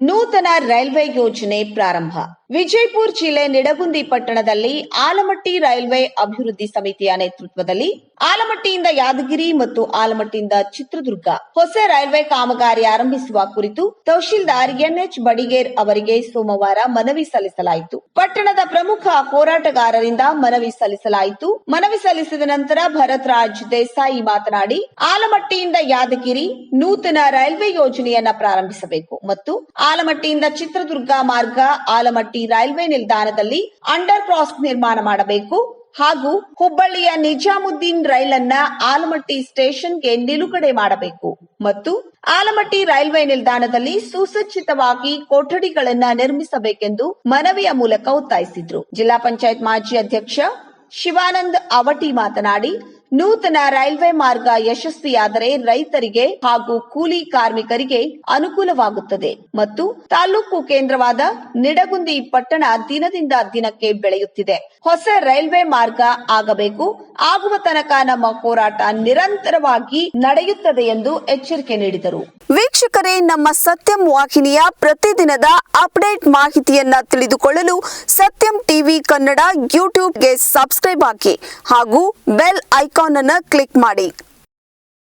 ನೂತನ ರೈಲ್ವೆ ಯೋಜನೆ ಪ್ರಾರಂಭ. ವಿಜಯಪುರ ಜಿಲ್ಲೆ ನಿಡಗುಂದಿ ಪಟ್ಟಣದಲ್ಲಿ ಆಲಮಟ್ಟಿ ರೈಲ್ವೆ ಅಭಿವೃದ್ಧಿ ಸಮಿತಿಯ ನೇತೃತ್ವದಲ್ಲಿ ಆಲಮಟ್ಟಿಯಿಂದ ಯಾದಗಿರಿ ಮತ್ತು ಆಲಮಟ್ಟಿಯಿಂದ ಚಿತ್ರದುರ್ಗ ಹೊಸ ರೈಲ್ವೆ ಕಾಮಗಾರಿ ಆರಂಭಿಸುವ ಕುರಿತು ತಹಶೀಲ್ದಾರ್ ಎನ್ಎಚ್ ಬಡಿಗೇರ್ ಅವರಿಗೆ ಸೋಮವಾರ ಮನವಿ ಸಲ್ಲಿಸಲಾಯಿತು. ಪಟ್ಟಣದ ಪ್ರಮುಖ ಹೋರಾಟಗಾರರಿಂದ ಮನವಿ ಸಲ್ಲಿಸಲಾಯಿತು. ಮನವಿ ಸಲ್ಲಿಸಿದ ನಂತರ ಭರತ್ ರಾಜ್ ದೇಸಾಯಿ ಮಾತನಾಡಿ, ಆಲಮಟ್ಟಿಯಿಂದ ಯಾದಗಿರಿ ನೂತನ ರೈಲ್ವೆ ಯೋಜನೆಯನ್ನ ಪ್ರಾರಂಭಿಸಬೇಕು ಮತ್ತು ಆಲಮಟ್ಟಿಯಿಂದ ಚಿತ್ರದುರ್ಗ ಮಾರ್ಗ ಆಲಮಟ್ಟಿ ರೈಲ್ವೆ ನಿಲ್ದಾಣದಲ್ಲಿ ಅಂಡರ್ ಕ್ರಾಸ್ ನಿರ್ಮಾಣ ಮಾಡಬೇಕು. ಹಾಗೂ ಹುಬ್ಬಳ್ಳಿಯ ನಿಜಾಮುದ್ದೀನ್ ರೈಲನ್ನ ಆಲಮಟ್ಟಿ ಸ್ಟೇಷನ್ಗೆ ನಿಲುಗಡೆ ಮಾಡಬೇಕು ಮತ್ತು ಆಲಮಟ್ಟಿ ರೈಲ್ವೆ ನಿಲ್ದಾಣದಲ್ಲಿ ಸುಸಜ್ಜಿತವಾಗಿ ಕೊಠಡಿಗಳನ್ನ ನಿರ್ಮಿಸಬೇಕೆಂದು ಮನವಿಯ ಮೂಲಕ ಒತ್ತಾಯಿಸಿದ್ರು. ಜಿಲ್ಲಾ ಪಂಚಾಯತ್ ಮಾಜಿ ಅಧ್ಯಕ್ಷ ಶಿವಾನಂದ್ ಅವಟಿ ಮಾತನಾಡಿ ನೂತನ ರೈಲ್ವೆ ಮಾರ್ಗ ಯಶಸ್ವಿಯಾದರೆ ರೈತರಿಗೆ ಹಾಗೂ ಕೂಲಿ ಕಾರ್ಮಿಕರಿಗೆ ಅನುಕೂಲವಾಗುತ್ತದೆ. ಮತ್ತು ತಾಲೂಕು ಕೇಂದ್ರವಾದ ನಿಡಗುಂದಿ ಪಟ್ಟಣ ದಿನದಿಂದ ದಿನಕ್ಕೆ ಬೆಳೆಯುತ್ತಿದೆ. ಹೊಸ ರೈಲ್ವೆ ಮಾರ್ಗ ಆಗಬೇಕು. ಆಗುವ ತನಕ ನಮ್ಮ ಹೋರಾಟ ನಿರಂತರವಾಗಿ ನಡೆಯುತ್ತದೆ ಎಂದು ಎಚ್ಚರಿಕೆ ನೀಡಿದರು. ವೀಕ್ಷಕರೇ, ನಮ್ಮ ಸತ್ಯಂ ವಾಹಿನಿಯ ಪ್ರತಿದಿನದ ಅಪ್ಡೇಟ್ ಮಾಹಿತಿಯನ್ನ ತಿಳಿದುಕೊಳ್ಳಲು ಸತ್ಯಂ ಟಿವಿ ಕನ್ನಡ ಯೂಟ್ಯೂಬ್ಗೆ ಸಬ್ಸ್ಕ್ರೈಬ್ ಹಾಕಿ ಹಾಗೂ ಬೆಲ್ ಐಕಾನ್ ಅನ್ನು ಕ್ಲಿಕ್ ಮಾಡಿ.